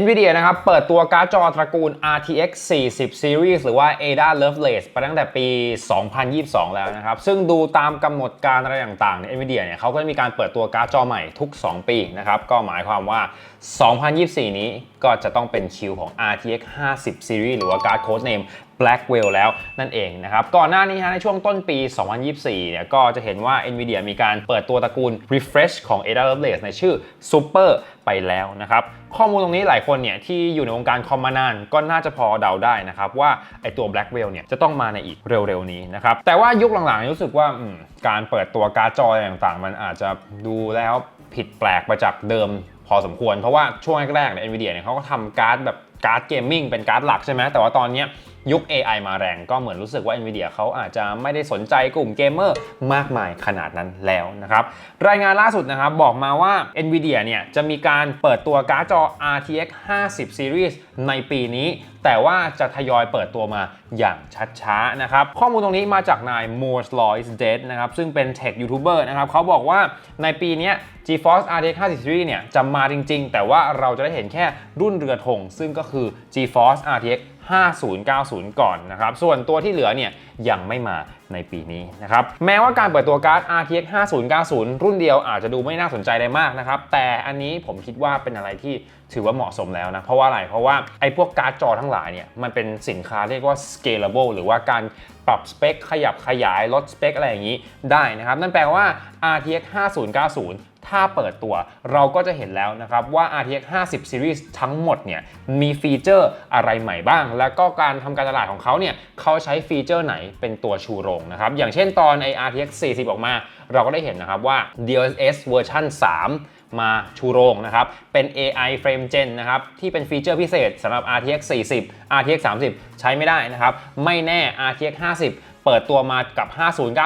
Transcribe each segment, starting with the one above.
NVIDIA นะครับ เปิดตัวการ์ดจอตระกูล RTX 40 Series หรือว่า Ada Lovelace ไปตั้งแต่ปี 2022 แล้วนะครับ ซึ่งดูตามกำหนดการอะไรต่างๆเนี่ย NVIDIA เนี่ยเขาก็จะมีการเปิดตัวการ์ดจอใหม่ทุก 2 ปีนะครับ ก็หมายความว่า 2024 นี้ก็จะต้องเป็นคิวของ RTX 50 Series หรือว่าการ์ดโค้ดเนม Blackwell แล้วนั่นเองนะครับก่อนหน้านี้ฮะในช่วงต้นปี 2024 เนี่ยก็จะเห็นว่า NVIDIA มีการเปิดตัวตระกูล refresh ของ Ada Lovelace ในชื่อ Super ไปแล้วนะครับข้อมูลตรงนี้หลายคนเนี่ยที่อยู่ในวงการคอมมานานก็น่าจะพอเดาได้นะครับว่าไอตัว Blackwell เนี่ยจะต้องมาในอีกเร็วๆนี้นะครับแต่ว่ายุคหลังๆ รู้สึกว่าการเปิดตัวการ์ดจออะไรต่างๆ มันอาจจะดูแล้วผิดแปลกไปจากเดิมพอสมควร เพราะว่าช่วงแรกๆเนี่ย NVIDIA เนี่ยเขาก็ทำการ์ดแบบการ์ดเกมมิ่งเป็นการ์ดหลักใช่ไหมแต่ว่าตอนเนี้ ยุค AI มาแรงก็เหมือนรู้สึกว่า NVIDIA เขาอาจจะไม่ได้สนใจกลุ่มเกมเมอร์มากมายขนาดนั้นแล้วนะครับรายงานล่าสุดนะครับบอกมาว่า NVIDIA เนี่ยจะมีการเปิดตัวการ์ดจอ RTX 50 Series ในปีนี้ แต่ว่าจะทยอยเปิดตัวมาอย่างช้าๆนะครับข้อมูลตรงนี้มาจากนาย Moore's Law is Dead นะครับซึ่งเป็นเทคยูทูบเบอร์นะครับเขาบอกว่าในปีนี้ GeForce RTX 50 Series เนี่ยจะมาจริงๆ แต่ว่าเราจะได้เห็นแค่รุ่นเรือธงซึ่งก็คือ GeForce RTX 5090 ก่อนนะครับ ส่วนตัวที่เหลือเนี่ยยังไม่มาในปีนี้นะครับ แม้ว่าการเปิดตัวการ์ด RTX 5090 รุ่นเดียวอาจจะดูไม่น่าสนใจได้มากนะครับ แต่อันนี้ผมคิดว่าเป็นอะไรที่ถือว่าเหมาะสมแล้วนะ เพราะว่าอะไร เพราะว่าไอ้พวกการ์ดจอทั้งหลายเนี่ยมันเป็นสินค้าเรียกว่า scalable หรือว่าการปรับสเปคขยับขยายลดสเปคอะไรอย่างนี้ได้นะครับ นั่นแปลว่า RTX 5090 ถ้าเปิดตัวเราก็จะเห็นแล้วนะครับว่า RTX 50 Series ทั้งหมดเนี่ยมีฟีเจอร์อะไรใหม่บ้าง แล้วก็การทำการตลาดของเขาเนี่ยเขาใช้ฟีเจอร์ไหนเป็นตัวชูโรงนะครับ อย่างเช่นตอนไอ RTX 40 ออกมา เราก็ได้เห็นนะครับว่า DLSS เวอร์ชัน3มาชูโรงนะครับ เป็น AI Frame Gen นะครับ ที่เป็นฟีเจอร์พิเศษสำหรับ RTX 40 RTX 30 ใช้ไม่ได้นะครับ ไม่แน่ RTX 50 เปิดตัวมากับ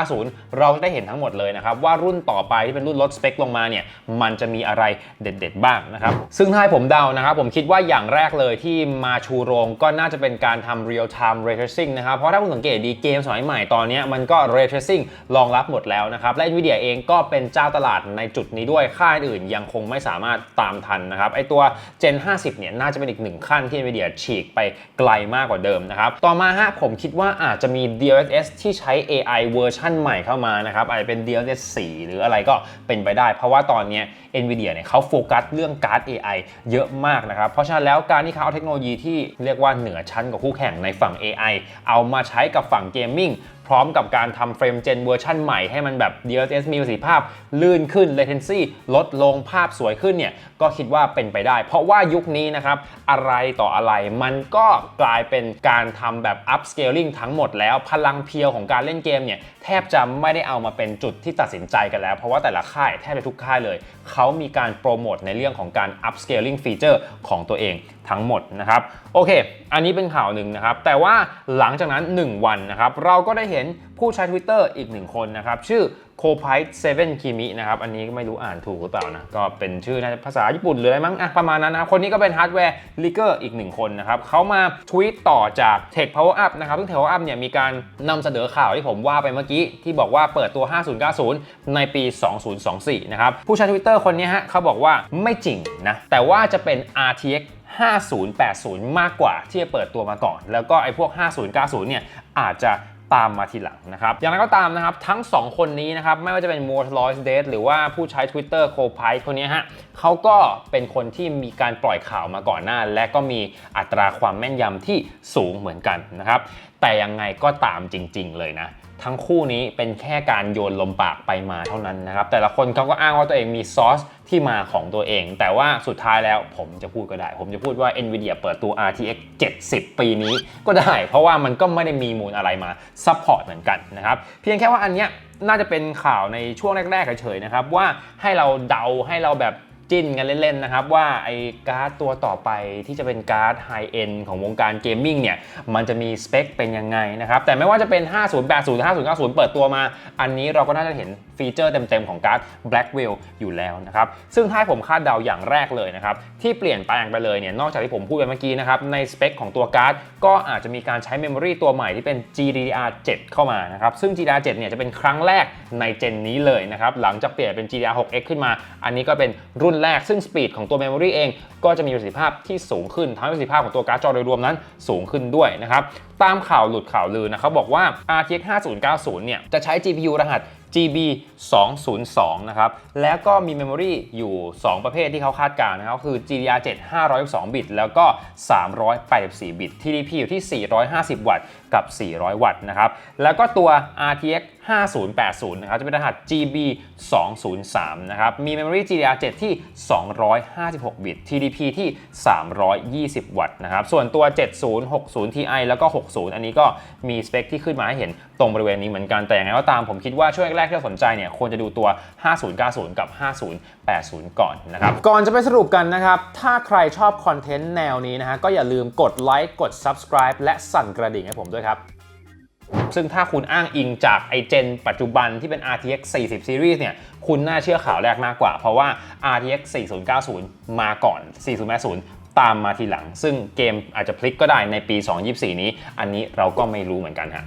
5090 เราจะได้เห็นทั้งหมดเลยนะครับ ว่ารุ่นต่อไปที่เป็นรุ่นลดสเปคลงมาเนี่ย มันจะมีอะไรเด็ดๆบ้างนะครับ ซึ่งถ้าให้ผมเดานะครับ ผมคิดว่าอย่างแรกเลยที่มาชูโรงก็น่าจะเป็นการทำ real time ray tracing นะครับ เพราะถ้าคุณสังเกตดีเกมสมัยใหม่ตอนนี้มันก็ ray tracing รองรับหมดแล้วนะครับ และ Nvidia เองก็เป็นเจ้าตลาดในจุดนี้ด้วยค่ายอื่นยังคงไม่สามารถตามทันนะครับไอตัว Gen 50 เนี่ยน่าจะเป็นอีกหนึ่งขั้นที่ Nvidia ฉีกไปไกลมากกว่าเดิมนะครับต่อมาฮะผมคิดว่าอาจจะมี DLSS DLSS ที่ใช้ AI เวอร์ชันใหม่เข้ามานะครับอาจจะเป็น DLSS 4 หรืออะไรก็เป็นไปได้ เพราะว่าตอนนี้ NVIDIA เนี่ยเขาโฟกัสเรื่องการ์ด AI เยอะมากนะครับ เพราะฉะนั้นแล้วการที่เขาเอาเทคโนโลยีที่เรียกว่าเหนือชั้นกว่าคู่แข่งในฝั่ง AI เอามาใช้กับฝั่งเกมมิ่งพร้อมกับการทำเฟรมเจนเวอร์ชันใหม่ให้มันแบบ DLSS มีประสิทธิภาพ ลื่นขึ้น latency ลดลงภาพสวยขึ้นเนี่ยก็คิดว่าเป็นไปได้ เพราะว่ายุคนี้นะครับอะไรต่ออะไรมันก็กลายเป็นการทำแบบ upscaling ทั้งหมดแล้วพลังเพียวของการเล่นเกมเนี่ยแทบจะไม่ได้เอามาเป็นจุดที่ตัดสินใจกันแล้ว เพราะว่าแต่ละค่ายแทบจะทุกค่ายเลย เขามีการโปรโมทในเรื่องของการ upscaling feature ของตัวเองทั้งหมดนะครับโอเค อันนี้เป็นข่าวหนึ่งนะครับแต่ว่าหลังจากนั้น 1 วันนะครับเราก็ได้เห็นผู้ใช้ Twitter อีกหนึ่งคนนะครับ ชื่อ c o p i t 7 Kimi นคิมินะครับ อันนี้ไม่รู้อ่านถูกหรือเปล่านะ ก็เป็นชื่อน่าจะภาษาญี่ปุ่นหรืออะไรมั้งอะประมาณนั้นนะครับ คนนี้ก็เป็นฮาร์ดแวร์ลิเกอร์อีกหนึ่งคนนะครับเขามาทวีตต่อจาก Tech Power Up นะครับ ซึ่ง Tech Power Up เนี่ยมีการนำเสนอข่าวที่ผมว่าไปเมื่อกี้ ที่บอกว่าเปิดตัว 5090 ในปี 2024 นะครับ ผู้ใช้ Twitter คนนี้ฮะเขาบอกว่าไม่จริงนะ แต่ว่าจะเป็น RTX 5080 มากกว่าที่จะเปิดตัวมาก่อน แล้วก็ไอ้พวก 5090 เนี่ยอาจจะ ตามมาทีหลังนะครับ อย่างไรก็ตามนะครับ ทั้ง 2 คนนี้นะครับ ไม่ว่าจะเป็น m o r e l o y s d a t หรือว่าผู้ใช้ Twitter c o p i คนนี้ฮะเขาก็เป็นคนที่มีการปล่อยข่าวมาก่อนหน้า และก็มีอัตราความแม่นยำที่สูงเหมือนกันนะครับ แต่ยังไงก็ตามจริง ๆ เลยนะ ทั้งคู่นี้เป็นแค่การโยนลมปากไปมาเท่านั้นนะครับ แต่ละคนเขาก็อ้างว่าตัวเองมีซอสที่มาของตัวเอง แต่ว่าสุดท้ายแล้วผมจะพูดก็ได้ ผมจะพูดว่า NVIDIA เปิดตัว RTX 70 ปีนี้ก็ได้ เพราะว่ามันก็ไม่ได้มีมูลอะไรมาซัพพอร์ตเหมือนกันนะครับเพียงแค่ว่าอันเนี้ยน่าจะเป็นข่าวในช่วงแรกๆเฉยๆนะครับว่าให้เราเดาให้เราแบบ จิ้นกันเล่นๆนะครับว่าไอ้การ์ดตัวต่อไปที่จะเป็นการ์ดไฮเอ็นของวงการเกมมิ่งเนี่ยมันจะมีสเปคเป็นยังไงนะครับแต่ไม่ว่าจะเป็น 5080 5090 เปิดตัวมา อันนี้เราก็น่าจะเห็นฟีเจอร์เต็มๆของการ์ด Blackwell อยู่แล้วนะครับซึ่งถ้าผมคาดเดาอย่างแรกเลยนะครับที่เปลี่ยนแปลงไปเลยเนี่ยนอกจากที่ผมพูดไปเมื่อกี้นะครับในสเปคของตัวการ์ดก็อาจจะมีการใช้เมมโมรีตัวใหม่ที่เป็น GDDR7 เข้ามานะครับซึ่ง GDDR7 เนี่ยจะเป็นครั้งแรกในเจนนี้เลยนะครับหลังจากเปลี่ยนเป็น GDDR6X ขึ้นมา อันนี้ก็เป็นรุ่นนแรก ซึ่งสปีดของตัว Memory เองก็จะมีประสิทธิภาพที่สูงขึ้นทำให้ประสิทธิภาพของตัวการ์ดจอโดยรวมนั้นสูงขึ้นด้วยนะครับตามข่าวหลุดข่าวลือนะเขาบอกว่า RTX 5090 เนี่ย จะใช้ GPU รหัส GB 202นะครับ แล้วก็มี Memory อยู่ 2 ประเภทที่เขาคาดการณ์นะครับคือ GDDR7 512 บิต แล้วก็ 384 บิต TDP อยู่ที่ 450 วัตต์ กับ 400 วัตต์นะครับ แล้วก็ตัว RTX 5080 นะครับ จะเป็นรหัส GB 203 นะครับ มี Memory GDDR7 ที่ 256 บิต TDP ที่ 320 วัตต์นะครับ ส่วนตัว 70 60 Ti แล้วก็60 อันนี้ก็มีสเปคที่ขึ้นมาให้เห็นตรงบริเวณนี้เหมือนกัน แต่อย่างไรก็ตามผมคิดว่าช่วงแรกๆที่เราสนใจเนี่ยควรจะดูตัว 5090 กับ 5080 ก่อนนะครับ ก่อนจะไปสรุปกันนะครับ ถ้าใครชอบคอนเทนต์แนวนี้นะฮะก็อย่าลืมกดไลค์กด subscribe และสั่นกระดิ่งให้ผมด้วยครับซึ่งถ้าคุณอ้างอิงจากไอเจนปัจจุบันที่เป็น RTX 40 Series เนี่ย คุณน่าเชื่อข่าวแรกมากกว่า เพราะว่า RTX 4090 มาก่อน 4080 ตามมาทีหลัง ซึ่งเกมอาจจะพลิกก็ได้ในปี 2024 นี้ อันนี้เราก็ไม่รู้เหมือนกันฮะ